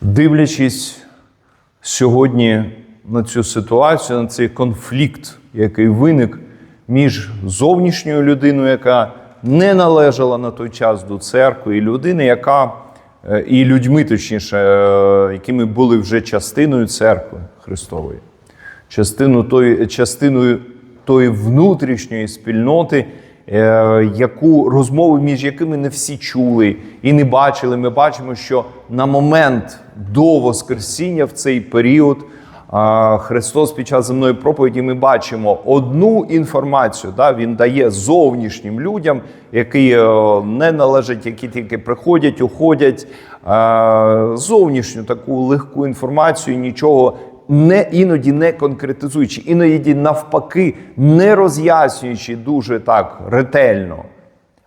Дивлячись сьогодні на цю ситуацію, на цей конфлікт, який виник між зовнішньою людиною, яка не належала на той час до церкви, і людиною, яка е, і людьми, точніше, е, якими були вже частиною церкви Христової, частину тої, частиною тої внутрішньої спільноти, е, яку розмови між якими не всі чули і не бачили. Ми бачимо, що на момент до Воскресіння в цей період Христос під час земної проповіді ми бачимо одну інформацію. Да, Він дає зовнішнім людям, які е, не належать, які тільки приходять, уходять. Зовнішню таку легку інформацію, нічого не іноді не конкретизуючи, іноді навпаки, не роз'яснюючи дуже так ретельно.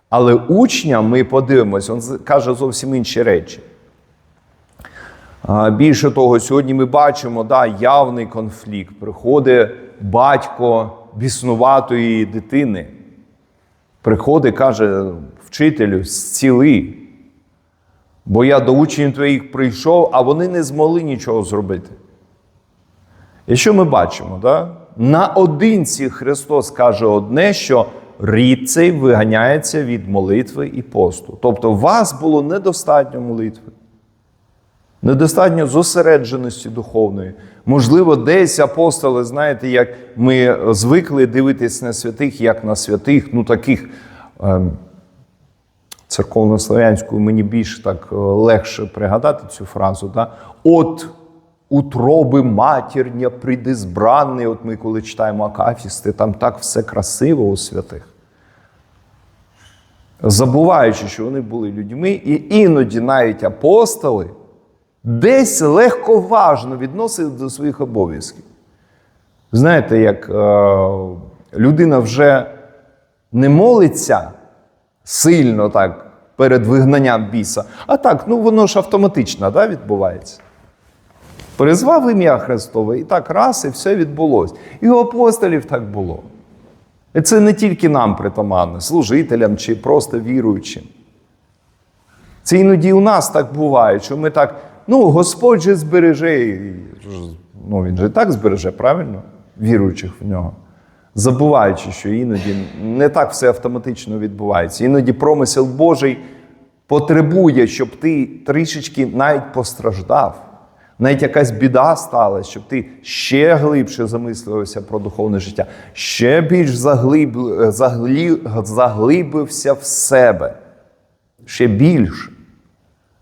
Але учням ми подивимося, він каже зовсім інші речі. Більше того, сьогодні ми бачимо да, явний конфлікт. Приходить батько біснуватої дитини. Приходить, каже вчителю, зціли. Бо я до учнів твоїх прийшов, а вони не змогли нічого зробити. І що ми бачимо? Да? Наодинці Христос каже одне, що рід цей виганяється від молитви і посту. Тобто, у вас було недостатньо молитви, недостатньо зосередженості духовної. Можливо, десь апостоли, знаєте, як ми звикли дивитись на святих, як на святих, ну таких. Ем, Церковнослов'янською мені більш так е, легше пригадати цю фразу. Да? От утроби матірня придезбранний. От ми, коли читаємо Акафісти, там так все красиво у святих. Забуваючи, що вони були людьми, і іноді навіть апостоли десь легковажно відносили до своїх обов'язків. Знаєте, як е, людина вже не молиться сильно так перед вигнанням біса, а так, ну воно ж автоматично да, відбувається. Призвав ім'я Христове, і так раз, і все відбулося. І у апостолів так було. І це не тільки нам притаманне, служителям чи просто віруючим. Це іноді у нас так буває, що ми так, ну, Господь же збереже, ну він же так збереже, правильно? Віруючих в нього. Забуваючи, що іноді не так все автоматично відбувається. Іноді промисел Божий потребує, щоб ти трішечки навіть постраждав. Навіть якась біда сталася, щоб ти ще глибше замислився про духовне життя, ще більш заглиб, заглі, заглибився в себе. Ще більше.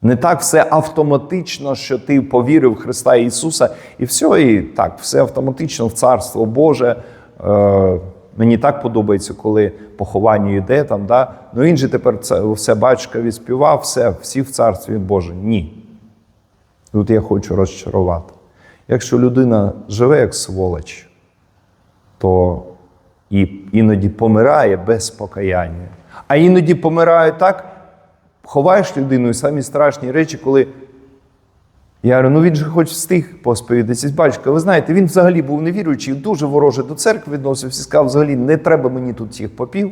Не так все автоматично, що ти повірив в Христа Ісуса, і все, і так, все автоматично в Царство Боже. Е, мені так подобається, коли поховання йде там. Да? Ну він же тепер це все батька відспівав, все, всі в Царстві Боже. Ні. Тут я хочу розчарувати. Якщо людина живе як сволоч, то і іноді помирає без покаяння. А іноді помирає так, ховаєш людину і самі страшні речі, коли. Я говорю, ну він же хоч встиг посповідатися. Батько, ви знаєте, він взагалі був невіруючий, дуже вороже до церкви відносився, сказав, взагалі не треба мені тут цих попів.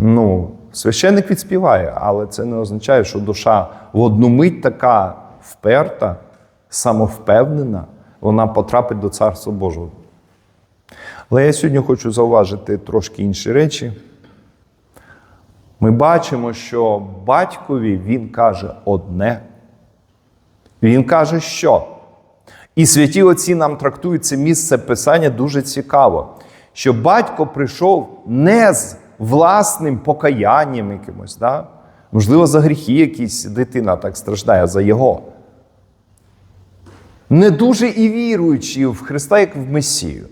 Ну, священник відспіває, але це не означає, що душа в одну мить така вперта, самовпевнена, вона потрапить до Царства Божого. Але я сьогодні хочу зауважити трошки інші речі. Ми бачимо, що батькові він каже одне. Він каже, що? І святі отці нам трактують це місце писання дуже цікаво, що батько прийшов не з власним покаянням якимось, да? можливо, за гріхи якісь дитина так страждає за його. Не дуже і віруючи в Христа, як в Месію.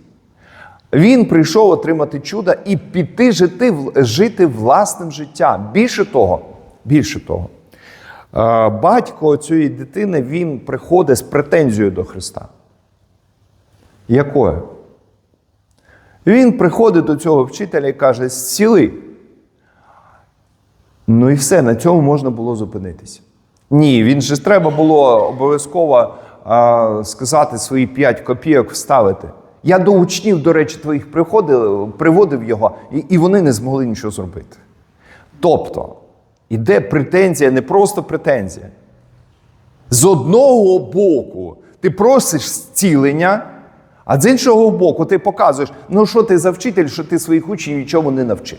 Він прийшов отримати чудо і піти жити, жити власним життям. Більше того, більше того, е, батько цієї дитини він приходить з претензією до Христа. Якою? Він приходить до цього вчителя і каже: зціли. Ну і все, на цьому можна було зупинитися. Ні, він же треба було обов'язково а, сказати свої п'ять копійок вставити. Я до учнів, до речі, твоїх приходив, приводив його, і, і вони не змогли нічого зробити. Тобто, Іде претензія, не просто претензія. З одного боку ти просиш зцілення, а з іншого боку ти показуєш, ну що ти за вчитель, що ти своїх учнів нічого не навчив.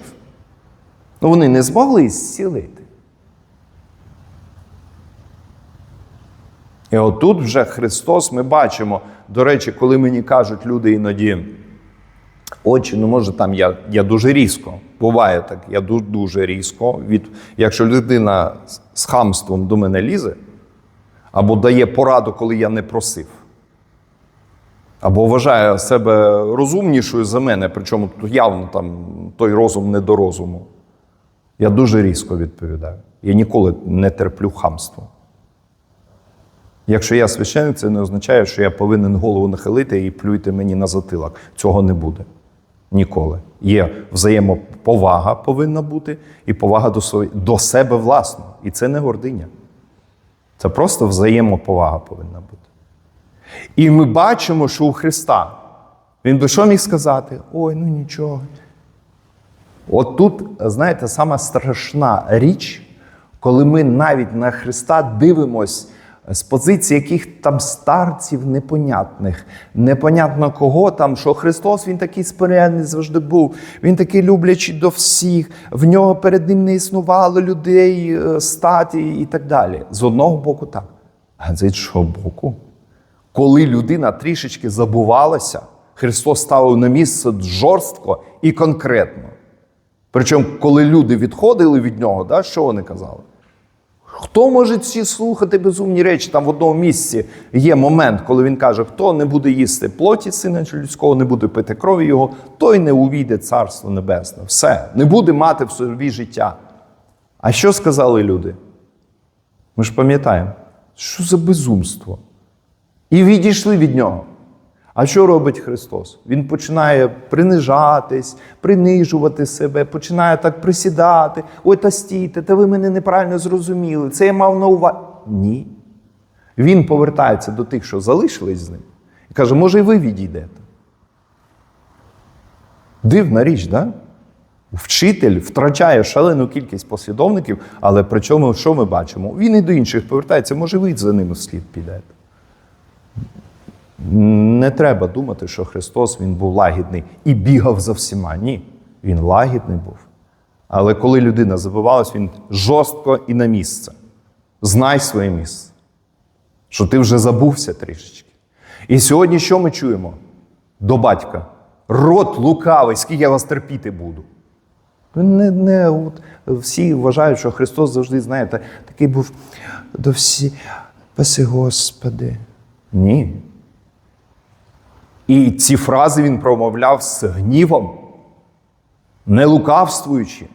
Ну вони не змогли зцілити. І отут вже Христос ми бачимо. До речі, коли мені кажуть люди іноді, очі, ну може там я, я дуже різко. Буває так, я дуже, дуже різко. Від, якщо людина з- хамством до мене лізе, або дає пораду, коли я не просив, або вважає себе розумнішою за мене, причому тут явно там той розум не до розуму. Я дуже різко відповідаю. Я ніколи не терплю хамство. Якщо я священник, це не означає, що я повинен голову нахилити і плюйте мені на затилок. Цього не буде. Ніколи. Є взаємоповага повинна бути і повага до, свої- до себе власно. І це не гординя. Це просто взаємоповага повинна бути. І ми бачимо, що у Христа він би що міг сказати? Ой, ну нічого. От тут, знаєте, сама страшна річ, коли ми навіть на Христа дивимось з позиції яких там старців непонятних, непонятно кого там, що Христос він такий спорядний завжди був, він такий люблячий до всіх, в нього перед ним не існувало людей, е, статі і так далі. З одного боку, так. А з іншого боку, коли людина трішечки забувалася, Христос ставив на місце жорстко і конкретно. Причому, коли люди відходили від нього, да, що вони казали? Хто може ці слухати безумні речі? Там в одному місці є момент, коли він каже, хто не буде їсти плоті сина людського, не буде пити крові його, той не увійде царство небесне. Все, не буде мати в собі життя. А що сказали люди? Ми ж пам'ятаємо, що за безумство? І відійшли від нього. А що робить Христос? Він починає принижатись, принижувати себе, починає так присідати. Ой, та стійте, та ви мене неправильно зрозуміли. Це я мав на увазі. Ні. Він повертається до тих, що залишились з ним, і каже, може, і ви відійдете. Дивна річ, да? Вчитель втрачає шалену кількість послідовників, але при чому що ми бачимо? Він і до інших повертається, може, ви за ними вслід підете. Не треба думати, що Христос він був лагідний і бігав за всіма. Ні, він лагідний був. Але коли людина забивалась, він жорстко і на місце. Знай своє місце, що ти вже забувся трішечки. І сьогодні що ми чуємо? До батька. Рот лукавий, скільки я вас терпіти буду. Не, не, от, всі вважають, що Христос завжди, знаєте, такий був до всі. Паси Господи. Ні. І ці фрази він промовляв з гнівом, не лукавствуючи.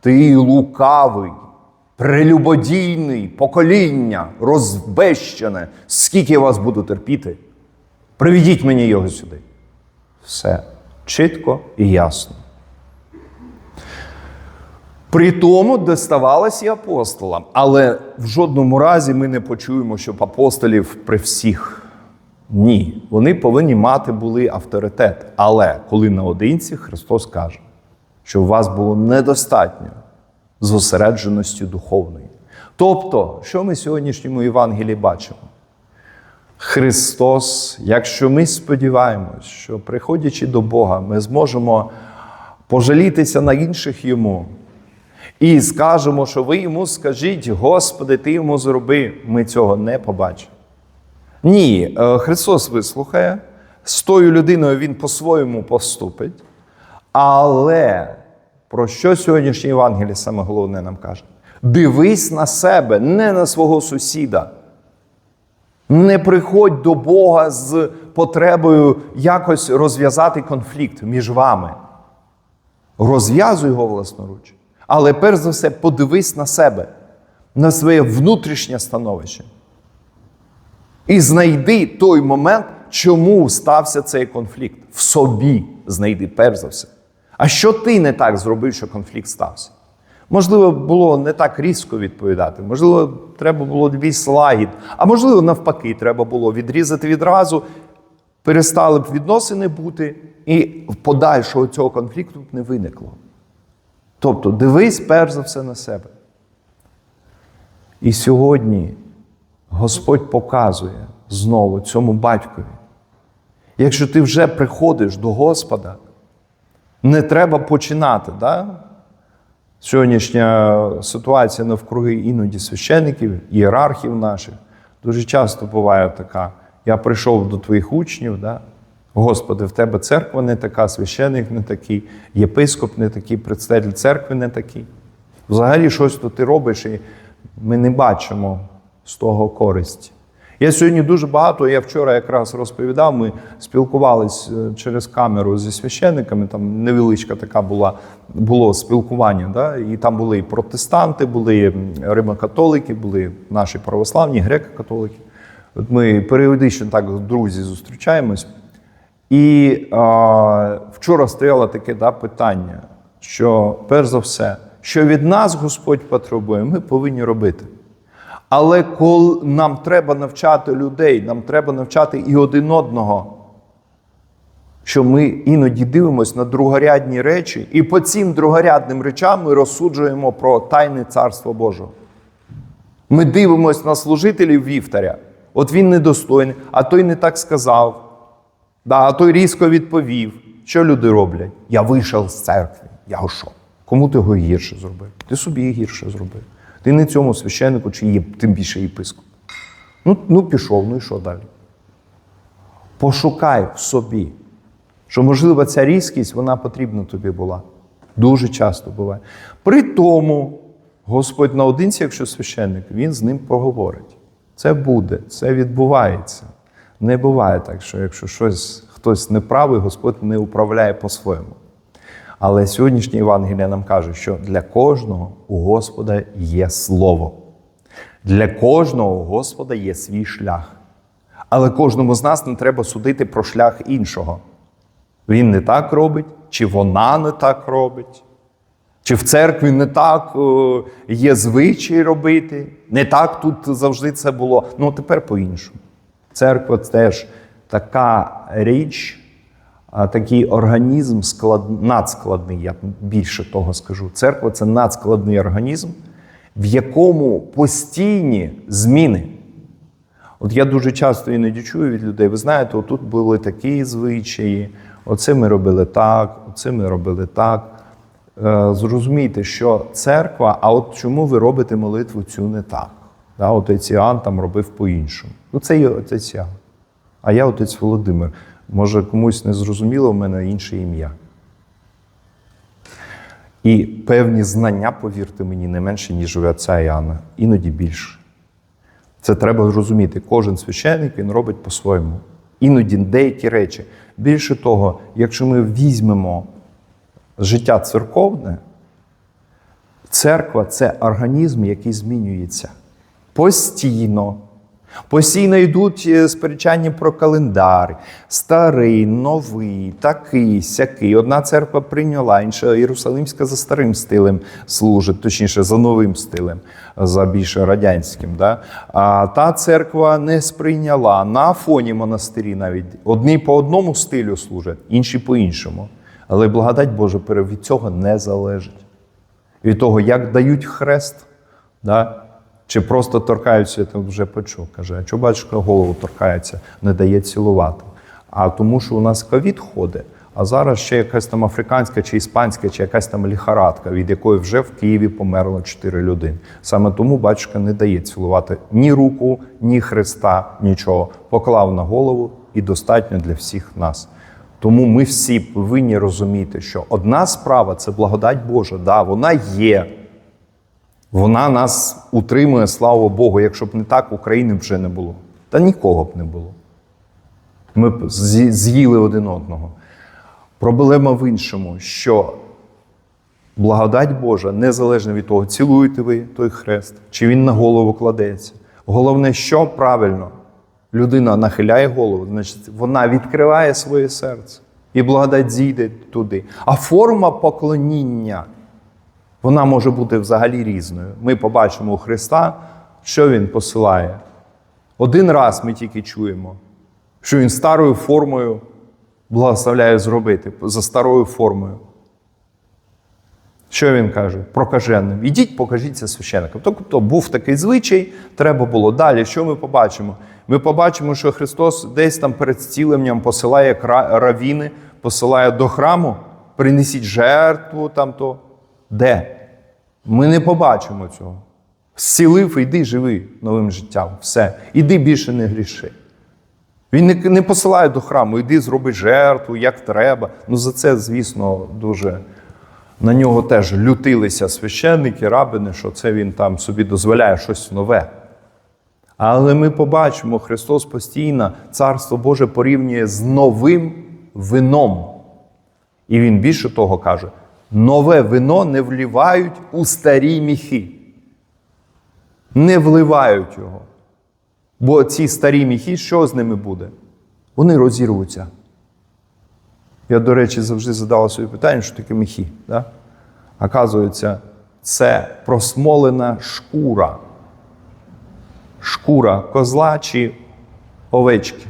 Ти лукавий, прелюбодійний покоління, розбещене. Скільки я вас буду терпіти? Приведіть мені його сюди. Все чітко і ясно. При тому доставалося і апостолам. Але в жодному разі ми не почуємо, щоб апостолів при всіх. Ні, вони повинні мати були авторитет. Але коли наодинці Христос каже, що у вас було недостатньо зосередженості духовної. Тобто, що ми в сьогоднішньому Євангелії бачимо? Христос, якщо ми сподіваємось, що приходячи до Бога, ми зможемо пожалітися на інших йому і скажемо, що ви йому скажіть, Господи, ти йому зроби, ми цього не побачимо. Ні, е, Христос вислухає, з тою людиною Він по-своєму поступить. Але про що сьогоднішнє Євангеліє саме головне нам каже? Дивись на себе, не на свого сусіда. Не приходь до Бога з потребою якось розв'язати конфлікт між вами. Розв'язуй його власноруч. Але перш за все, подивись на себе, на своє внутрішнє становище. І знайди той момент, чому стався цей конфлікт. В собі знайди, перш за все. А що ти не так зробив, що конфлікт стався? Можливо, було не так різко відповідати, можливо, треба було більш лагід, а можливо, навпаки, треба було відрізати відразу, перестали б відносини бути, і подальшого цього конфлікту б не виникло. Тобто, дивись перш за все на себе. І сьогодні Господь показує знову цьому батькові. Якщо ти вже приходиш до Господа, не треба починати. Да? Сьогоднішня ситуація навкруги іноді священиків, ієрархів наших. Дуже часто буває така: я прийшов до твоїх учнів, да? Господи, в тебе церква не така, священик не такий, єпископ не такий, представитель церкви не такий. Взагалі, щось то ти робиш, і ми не бачимо з того користі. Я сьогодні дуже багато, я вчора якраз розповідав, ми спілкувалися через камеру зі священниками, там невеличка така була, було спілкування. Да? І там були і протестанти, були римокатолики, були наші православні, греко-католики. От ми періодично так друзі зустрічаємось. І а, вчора стояло таке да, питання, що перш за все, що від нас Господь потребує, ми повинні робити. Але коли нам треба навчати людей, нам треба навчати і один одного, що ми іноді дивимося на другорядні речі, і по цим другорядним речам ми розсуджуємо про тайне царство Божого. Ми дивимося на служителів вівтаря. От він недостойний, а той не так сказав. Да, а той різко відповів. Що люди роблять? Я вийшов з церкви. Я що? Кому ти його гірше зробив? Ти собі гірше зробив. Ти не цьому священнику, чи є, тим більше єпископ. Ну, ну пішов, ну і що далі? Пошукай в собі, що, можливо, ця різкість вона потрібна тобі була. Дуже часто буває. При тому, Господь наодинці, якщо священник, він з ним поговорить. Це буде, це відбувається. Не буває так, що якщо щось хтось неправий, Господь не управляє по-своєму. Але сьогоднішнє Євангеліє нам каже, що для кожного у Господа є слово. Для кожного у Господа є свій шлях. Але кожному з нас не треба судити про шлях іншого. Він не так робить, чи вона не так робить, чи в церкві не так е, є звичай робити, не так тут завжди це було. Ну, тепер по-іншому. Церква це теж така річ, такий організм склад... надскладний, я більше того скажу. Церква це надскладний організм, в якому постійні зміни. От я дуже часто іноді чую від людей, ви знаєте, отут були такі звичаї, оце ми робили так, оце ми робили так. Е, Зрозумійте, що церква, а от чому ви робите молитву цю не так? Да, отець Іоанн там робив по-іншому. Ну, це є отець Іоанн. А я отець Володимир. Може, комусь не зрозуміло, в мене інше ім'я. І певні знання, повірте мені, не менше, ніж у отця Іоанна, іноді більше. Це треба розуміти. Кожен священник він робить по-своєму. Іноді деякі речі. Більше того, якщо ми візьмемо життя церковне, церква це організм, який змінюється постійно. Постійно йдуть е, сперечання про календар, старий, новий, такий, сякий. Одна церква прийняла, інша Єрусалимська за старим стилем служить, точніше, за новим стилем, за більш радянським. Да? А та церква не сприйняла на фоні монастирі навіть. Одні по одному стилю служать, інші по іншому. Але благодать Божа від цього не залежить. Від того, як дають хрест. Да? Чи просто торкаються, я там вже почув. Каже, а чого батюшка голову торкається, не дає цілувати? А тому, що у нас ковід ходить, а зараз ще якась там африканська чи іспанська, чи якась там ліхарадка, від якої вже в Києві померло 4 людини. Саме тому батюшка не дає цілувати ні руку, ні хреста, нічого. Поклав на голову і достатньо для всіх нас. Тому ми всі повинні розуміти, що одна справа це благодать Божа, да, вона є. Вона нас утримує, слава Богу. Якщо б не так, України б вже не було. Та нікого б не було. Ми б з'їли один одного. Проблема в іншому, що благодать Божа незалежно від того, цілуєте ви той хрест, чи він на голову кладеться. Головне, що правильно, людина нахиляє голову, значить, вона відкриває своє серце, і благодать зійде туди. А форма поклоніння вона може бути взагалі різною. Ми побачимо у Христа, що Він посилає. Один раз ми тільки чуємо, що Він старою формою благословляє зробити, за старою формою. Що він каже? Прокаженим. Ідіть, покажіться священникам. Тобто був такий звичай, треба було. Далі, що ми побачимо? Ми побачимо, що Христос десь там перед зціленням посилає равіни, посилає до храму, принесіть жертву там то. Де? Ми не побачимо цього. Зцілив, йди, живи новим життям. Все. Іди більше не гріши. Він не, не посилає до храму, йди зроби жертву, як треба. Ну за це, звісно, дуже на нього теж лютилися священники, рабини, що це він там собі дозволяє щось нове. Але ми побачимо, Христос постійно Царство Боже порівнює з новим вином. І він більше того каже: нове вино не вливають у старі міхи. Не вливають його. Бо ці старі міхи, що з ними буде? Вони розірвуться. Я, до речі, завжди задавав собі питання, що таке міхи. Да? Оказується, це просмолена шкура. Шкура козла чи овечки.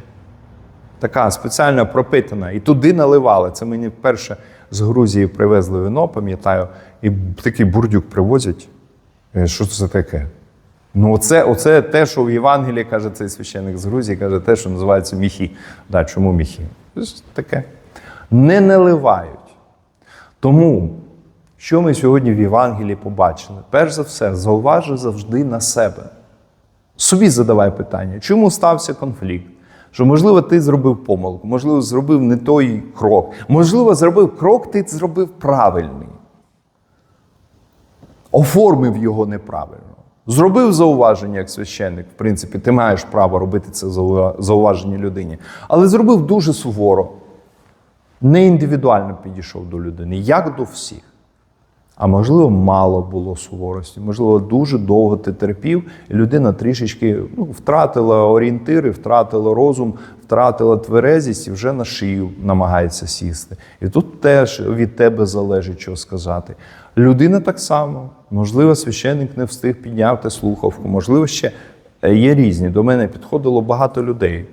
Така спеціально пропитана. І туди наливали. Це мені вперше з Грузії привезли вино, пам'ятаю, і такий бурдюк привозять. Е, Що це таке? Ну, оце, оце те, що в Євангелії каже цей священник з Грузії, каже те, що називається міхи. Да, чому міхи? Це таке. Не наливають. Тому, що ми сьогодні в Євангелії побачили? Перш за все, зауважи завжди на себе. Собі задавай питання, чому стався конфлікт? Що, можливо, ти зробив помилку, можливо, зробив не той крок, можливо, зробив крок, ти зробив правильний. Оформив його неправильно. Зробив зауваження як священник, в принципі, ти маєш право робити це зауваження людині. Але зробив дуже суворо, не індивідуально підійшов до людини, як до всіх. А можливо, мало було суворості, можливо, дуже довго ти терпів, і людина трішечки ну, втратила орієнтири, втратила розум, втратила тверезість і вже на шию намагається сісти. І тут теж від тебе залежить, що сказати. Людина так само, можливо, священник не встиг підняти слухавку, можливо, ще е, є різні. До мене підходило багато людей.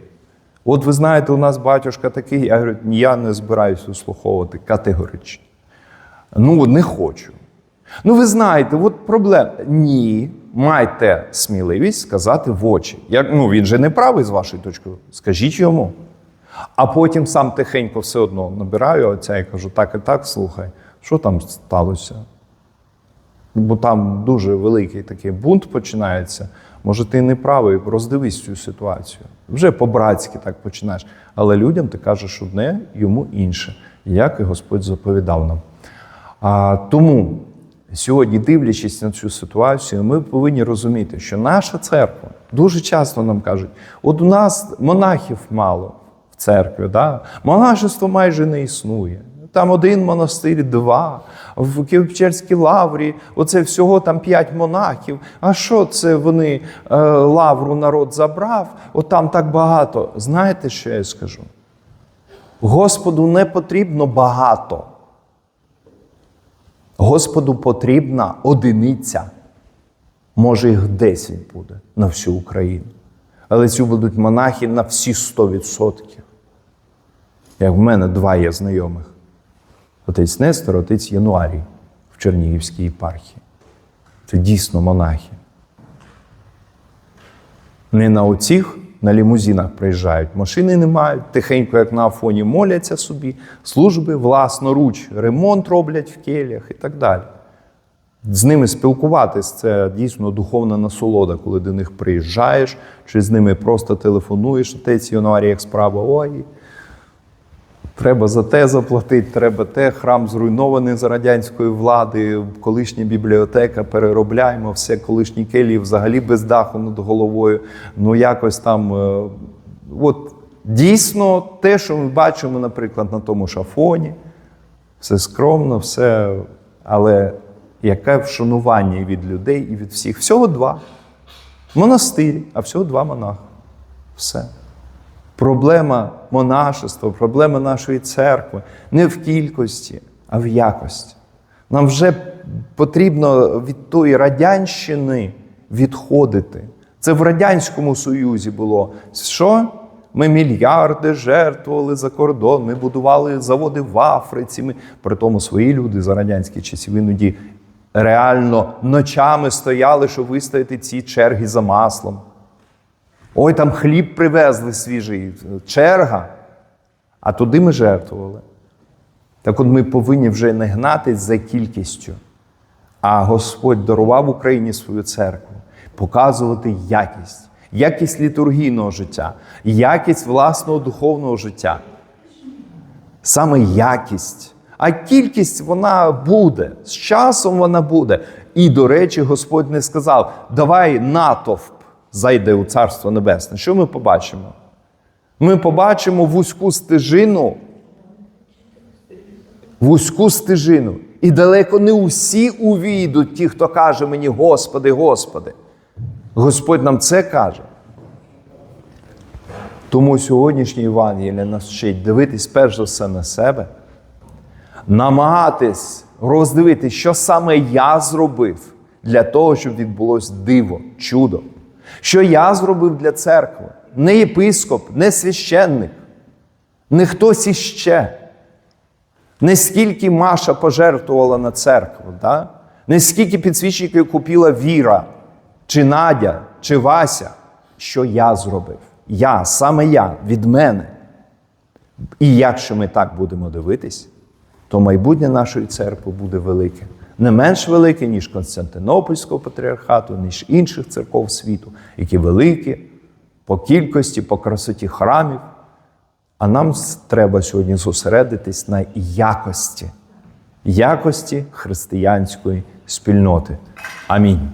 От ви знаєте, у нас батюшка такий, я говорю, я не збираюся услуховувати категорично. Ну, не хочу. Ну, ви знаєте, от проблема. Ні, майте сміливість сказати в очі. Як, ну, він же не правий з вашої точки. Скажіть йому. А потім сам тихенько все одно набираю отця і кажу, так і так, слухай, що там сталося? Бо там дуже великий такий бунт починається. Може, ти не правий, роздивись цю ситуацію. Вже по-братськи так починаєш. Але людям ти кажеш одне, йому інше, як і Господь заповідав нам. А, тому сьогодні, дивлячись на цю ситуацію, ми повинні розуміти, що наша церква дуже часто нам кажуть: от у нас монахів мало в церкві, да? монашество майже не існує. Там один монастир, два, в Києво-Печерській лаврі, оце всього там п'ять монахів. А що це вони е, лавру народ забрав? От там так багато. Знаєте, що я скажу? Господу не потрібно багато. Господу потрібна одиниця. Може, їх 10 буде на всю Україну. Але ці будуть монахи на всі 100%. Як в мене два є знайомих: отець Нестор, отець Януарій в Чернігівській єпархії. Це дійсно монахи. Не на оцих, на лімузинах приїжджають, машини не мають, тихенько, як на Афоні, моляться собі, служби власноруч, ремонт роблять в келях і так далі. З ними спілкуватись це дійсно духовна насолода, коли до них приїжджаєш, чи з ними просто телефонуєш, отець Януарі, як справа, ой, Треба за те заплатити, треба те, храм зруйнований за радянської влади, колишня бібліотека, переробляємо, все колишні келії взагалі без даху над головою. Ну якось там. е, От дійсно те, що ми бачимо, наприклад, на тому шафоні, все скромно, все, але яке вшанування від людей і від всіх. Всього два. Монастирі, а всього два монахи. Все. Проблема монашества, проблема нашої церкви не в кількості, а в якості. Нам вже потрібно від тої радянщини відходити. Це в Радянському Союзі було. Що? Ми мільярди жертвували за кордон, ми будували заводи в Африці. Ми... При тому свої люди за радянських часів іноді реально ночами стояли, щоб вистояти ці черги за маслом. Ой, там хліб привезли свіжий, черга. А туди ми жертвували. Так от ми повинні вже не гнатись за кількістю, а Господь дарував Україні свою церкву, показувати якість, якість літургійного життя, якість власного духовного життя. Саме якість. А кількість вона буде, з часом вона буде. І, до речі, Господь не сказав: давай натовп зайде у Царство Небесне. Що ми побачимо? Ми побачимо вузьку стежину, вузьку стежину. І далеко не усі увійдуть, ті, хто каже мені, Господи, Господи. Господь нам це каже. Тому сьогоднішній Євангеліє нас вчить дивитись перш за все на себе, намагатись роздивитись, що саме я зробив для того, щоб відбулось диво, чудо. Що я зробив для церкви, не єпископ, не священник, не хтось іще. Не скільки Маша пожертвувала на церкву, да? не скільки підсвічників купила Віра, чи Надя, чи Вася, що я зробив. Я, саме я, від мене. І якщо ми так будемо дивитись, то майбутнє нашої церкви буде велике. Не менш велике, ніж Константинопольського патріархату, ніж інших церков світу, які великі по кількості, по красоті храмів. А нам треба сьогодні зосередитись на якості, якості християнської спільноти. Амінь.